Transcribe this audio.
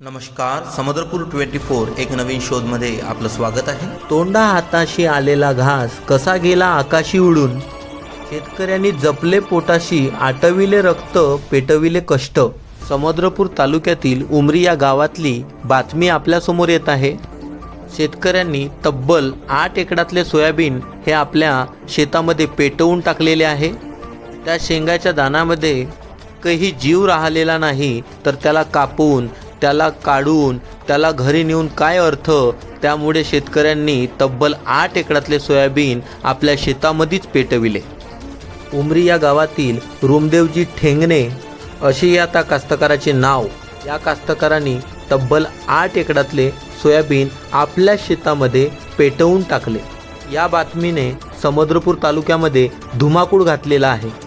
नमस्कार Samudrapur twenty four एक नवीन शोधमध्ये आपलं स्वागत आहे. तोंडा हाताशी आलेला घास कसा गेला आकाशी उडून? शेतकऱ्यांनी जपले पोटाशी आटविले रक्त पेटविले कष्ट. समुद्रपूर तालुक्यातील उमरी या गावातली बातमी आपल्यासमोर येत आहे. शेतकऱ्यांनी तब्बल आठ एकडातले सोयाबीन हे आपल्या शेतामध्ये पेटवून टाकलेले आहे. त्या शेंगाच्या दानामध्ये काही जीव राहिलेला नाही तर त्याला कापून त्याला काढून त्याला घरी नेऊन काय अर्थ? त्यामुळे शेतकऱ्यांनी तब्बल आठ एकरातले सोयाबीन आपल्या शेतामध्येच पेटविले. उमरी या गावातील रुमदेवजी ठेंगणे असे या त्या कास्तकाराचे नाव. या कास्तकारांनी तब्बल आठ एकरातले सोयाबीन आपल्या शेतामध्ये पेटवून टाकले. या बातमीने समुद्रपूर तालुक्यामध्ये धुमाकूळ घातलेला आहे.